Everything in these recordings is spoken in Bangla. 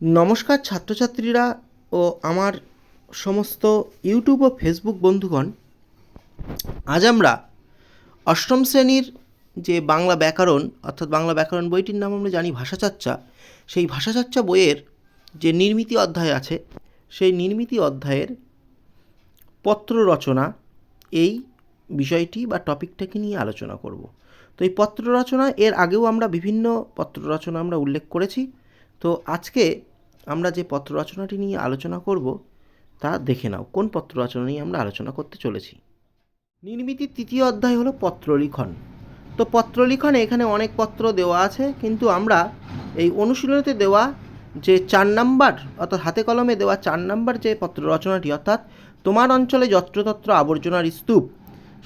নমস্কার ছাত্রছাত্রীরা ও আমার সমস্ত ইউটিউব ও ফেসবুক বন্ধুগণ। আজ আমরা অষ্টম শ্রেণির যে বাংলা ব্যাকরণ, অর্থাৎ বাংলা ব্যাকরণ বইটির নাম আমরা জানি ভাষাচর্চা। সেই ভাষাচর্চা বইয়ের যে নির্মিতি অধ্যায় আছে, সেই নির্মিতি অধ্যায়ের পত্র রচনা এই বিষয়টি বা টপিকটাকে নিয়ে আলোচনা করব। তো এই পত্র রচনা এর আগেও আমরা বিভিন্ন পত্র রচনা আমরা উল্লেখ করেছি। তো আজকে আমরা যে পত্র রচনাটি নিয়ে আলোচনা করব, তা দেখে নাও, কোন পত্র রচনা নিয়ে আমরা আলোচনা করতে চলেছি। নির্মিতির তৃতীয় অধ্যায় হলো পত্রলিখন। তো পত্রলিখনে এখানে অনেক পত্র দেওয়া আছে, কিন্তু আমরা এই অনুশীলনীতে দেওয়া যে চার নাম্বার, অর্থাৎ হাতে কলমে দেওয়া চার নাম্বার যে পত্র রচনাটি অর্থাৎ তোমার অঞ্চলে যত্রতত্র আবর্জনার স্তূপ,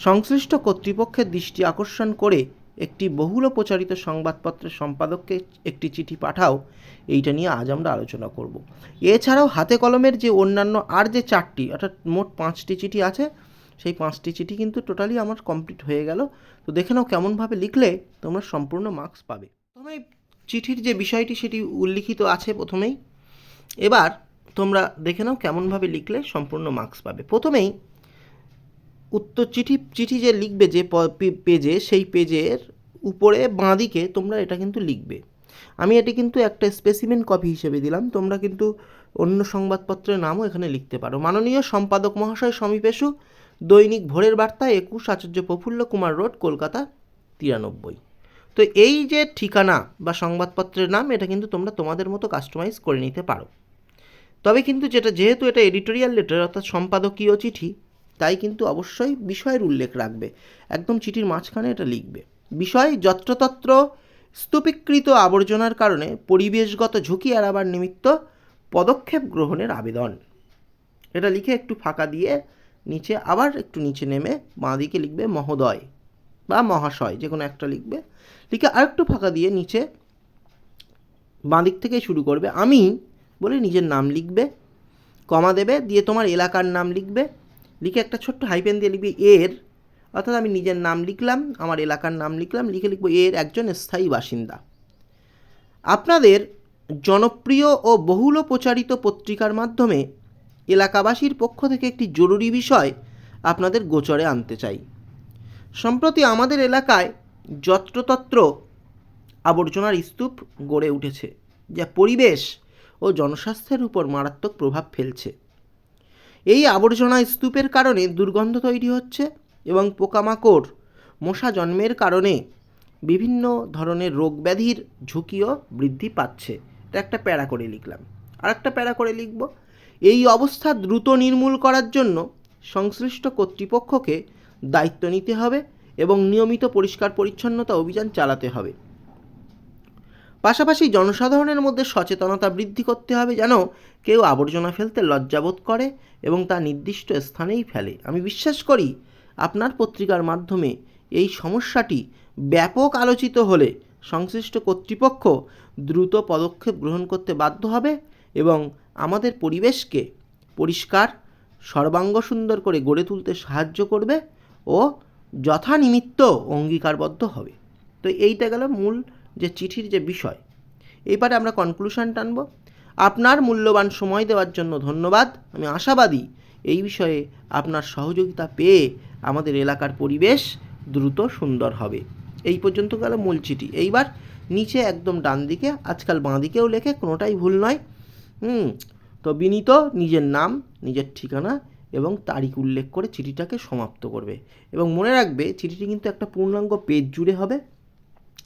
সংশ্লিষ্ট কর্তৃপক্ষের দৃষ্টি আকর্ষণ করে একটি বহুল প্রচারিত সংবাদপত্রের সম্পাদককে একটি চিঠি পাঠাও, এইটা নিয়ে আজ আমরা আলোচনা করব। এছাড়াও হাতে কলমের যে অন্যান্য আর যে চারটি, অর্থাৎ মোট পাঁচটি চিঠি আছে, সেই পাঁচটি চিঠি কিন্তু টোটালি আমার কমপ্লিট হয়ে গেল। তো দেখে নাও কেমনভাবে লিখলে তোমরা সম্পূর্ণ মার্কস পাবে। প্রথমে চিঠির যে বিষয়টি, সেটি উল্লিখিত আছে প্রথমেই। এবার তোমরা দেখে নাও কেমনভাবে লিখলে সম্পূর্ণ মার্কস পাবে। প্রথমেই উত্তর চিঠি চিঠি যে লিখবে যে পেজে, সেই পেজের উপরে বাঁ দিকে তোমরা এটা কিন্তু লিখবে। আমি এটি কিন্তু একটা স্পেসিমেন কপি হিসেবে দিলাম। তোমরা কিন্তু অন্য সংবাদপত্রের নামও এখানে লিখতে পারো। মাননীয় সম্পাদক মহাশয় সমীপেশু দৈনিক ভোরের বার্তা, একুশ আচার্য প্রফুল্ল কুমার রোড, কলকাতা তিরানব্বই। তো এই যে ঠিকানা বা সংবাদপত্রের নাম, এটা কিন্তু তোমরা তোমাদের মতো কাস্টমাইজ করে নিতে পারো। তবে কিন্তু যেটা, যেহেতু এটা এডিটোরিয়াল লেটার অর্থাৎ সম্পাদকীয় চিঠি তাই কিন্তু অবশ্যই বিষয়ের উল্লেখ রাখবে। একদম চিঠির মাঝখানে এটা লিখবে। বিষয় যত্রতত্র স্তূপীকৃত আবর্জনার কারণে পরিবেশগত ঝুঁকি এড়াবার নিমিত্ত পদক্ষেপ গ্রহণের আবেদন। এটা লিখে একটু ফাঁকা দিয়ে নিচে আবার একটু নিচে নেমে বাঁ দিকে লিখবে মহোদয় বা মহাশয়, যে কোনো একটা লিখবে। লিখে আরেকটু ফাঁকা দিয়ে নিচে বাঁ দিক থেকে শুরু করবে। আমি বলে নিজের নাম লিখবে, কমা দেবে, দিয়ে তোমার এলাকার নাম লিখবে। লিখে একটা ছোট্ট হাইপেন দিয়ে লিখবে এর, অর্থাৎ আমি নিজের নাম লিখলাম, আমার এলাকার নাম লিখলাম, লিখে লিখব এর একজন স্থায়ী বাসিন্দা। আপনাদের জনপ্রিয় ও বহুল প্রচারিত পত্রিকার মাধ্যমে এলাকাবাসীর পক্ষ থেকে একটি জরুরি বিষয় আপনাদের গোচরে আনতে চাই। সম্প্রতি আমাদের এলাকায় যত্রতত্র আবর্জনার স্তূপ গড়ে উঠেছে, যা পরিবেশ ও জনস্বাস্থ্যের উপর মারাত্মক প্রভাব ফেলছে। এই আবর্জনা স্তূপের কারণে দুর্গন্ধ তৈরি হচ্ছে এবং পোকামাকড়, মশা জন্মের কারণে বিভিন্ন ধরনের রোগ ব্যাধির ঝুঁকিও বৃদ্ধি পাচ্ছে। এটা একটা প্যারা করে লিখলাম। আর একটা প্যারা করে লিখব। এই অবস্থা দ্রুত নির্মূল করার জন্য সংশ্লিষ্ট কর্তৃপক্ষকে দায়িত্ব নিতে হবে এবং নিয়মিত পরিষ্কার পরিচ্ছন্নতা অভিযান চালাতে হবে। পাশাপাশি জনসাধারণের মধ্যে সচেতনতা বৃদ্ধি করতে হবে যেন কেউ আবর্জনা ফেলতে লজ্জাবোধ করে এবং তা নির্দিষ্ট স্থানেই ফেলে। আমি বিশ্বাস করি আপনার পত্রিকার মাধ্যমে এই সমস্যাটি ব্যাপক আলোচিত হলে সংশ্লিষ্ট কর্তৃপক্ষ দ্রুত পদক্ষেপ গ্রহণ করতে বাধ্য হবে এবং আমাদের পরিবেশকে পরিষ্কার, সর্বাঙ্গ সুন্দর করে গড়ে তুলতে সাহায্য করবে ও যথানিমিত্ত অঙ্গীকারবদ্ধ হবে। তো এইটা গেল মূল যে চিঠির যে বিষয় এইবারে আমরা কনক্লুশন টানব আপনার মূল্যবান সময় দেওয়ার জন্য ধন্যবাদ। আমি আশাবাদী এই বিষয়ে আপনার সহযোগিতা পেয়ে আমাদের এলাকার পরিবেশ দ্রুত সুন্দর হবে। এই পর্যন্ত গেল মূল চিঠি। এইবার নিচে একদম ডান দিকে, আজকাল বাঁ দিকেও লেখে, কোনোটাই ভুল নয়। হুম, তো বিনীত নিজের নাম, নিজের ঠিকানা এবং তারিখ উল্লেখ করে চিঠিটাকে সমাপ্ত করবে। এবং মনে রাখবে, চিঠিটি কিন্তু একটা পূর্ণাঙ্গ পেজ জুড়ে হবে।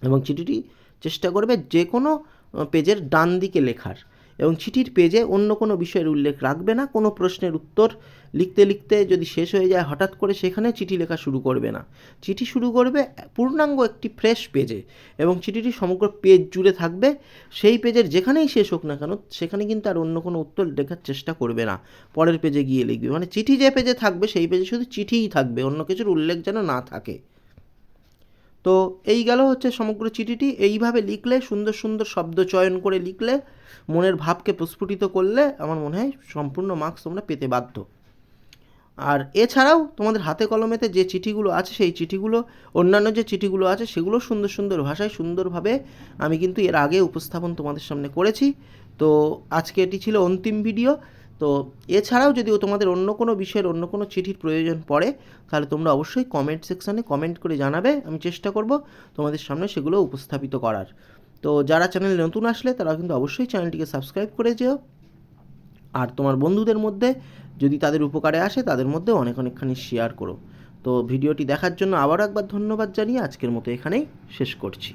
এবং চিঠিটি চেষ্টা করবে যে কোনো পেজের ডান দিকে লেখার। এবং চিঠির পেজে অন্য কোনো বিষয়ের উল্লেখ রাখবে না, কোনো প্রশ্নের উত্তর লিখতে লিখতে যদি শেষ হয়ে যায়, হঠাৎ করে সেখানে চিঠি লেখা শুরু করবে না। চিঠি শুরু করবে পূর্ণাঙ্গ একটি ফ্রেশ পেজে এবং চিঠিটি সমগ্র পেজ জুড়ে থাকবে। সেই পেজের যেখানেই শেষ হোক না কেন, সেখানে কিন্তু আর অন্য কোনো উত্তর লেখার চেষ্টা করবে না। পরের পেজে গিয়ে লিখবে। মানে চিঠি যে পেজে থাকবে, সেই পেজে শুধু চিঠিই থাকবে, অন্য কিছুর উল্লেখ যেন না থাকে। তো এই গেল হচ্ছে সমগ্র চিঠিটি। এইভাবে লিখলে, সুন্দর সুন্দর শব্দ চয়ন করে লিখলে, মনের ভাবকে প্রস্ফুটিত করলে আমার মনে হয় সম্পূর্ণ মার্কস তোমরা পেতে বাধ্য। আর এছাড়াও তোমাদের হাতে কলমেতে যে চিঠিগুলো আছে, সেই চিঠিগুলো, অন্যান্য যে চিঠিগুলো আছে, সেগুলো সুন্দর সুন্দর ভাষায় সুন্দরভাবে আমি কিন্তু এর আগে উপস্থাপন তোমাদের সামনে করেছি। তো আজকে এটি ছিল অন্তিম ভিডিও তো এছাড়াও যদিও তোমাদের অন্য কোনো বিষয়ের অন্য কোনো চিঠির প্রয়োজন পড়ে, তাহলে তোমরা অবশ্যই কমেন্ট সেকশানে কমেন্ট করে জানাবে, আমি চেষ্টা করব তোমাদের সামনে সেগুলো উপস্থাপিত করার। তো যারা চ্যানেলে নতুন আসলে, তারা কিন্তু অবশ্যই চ্যানেলটিকে সাবস্ক্রাইব করে যেও। আর তোমার বন্ধুদের মধ্যে যদি তাদের উপকারে আসে, তাদের মধ্যে অনেক অনেকখানি শেয়ার করো। তো ভিডিওটি দেখার জন্য আবারও একবার ধন্যবাদ জানিয়ে আজকের মতো এখানেই শেষ করছি।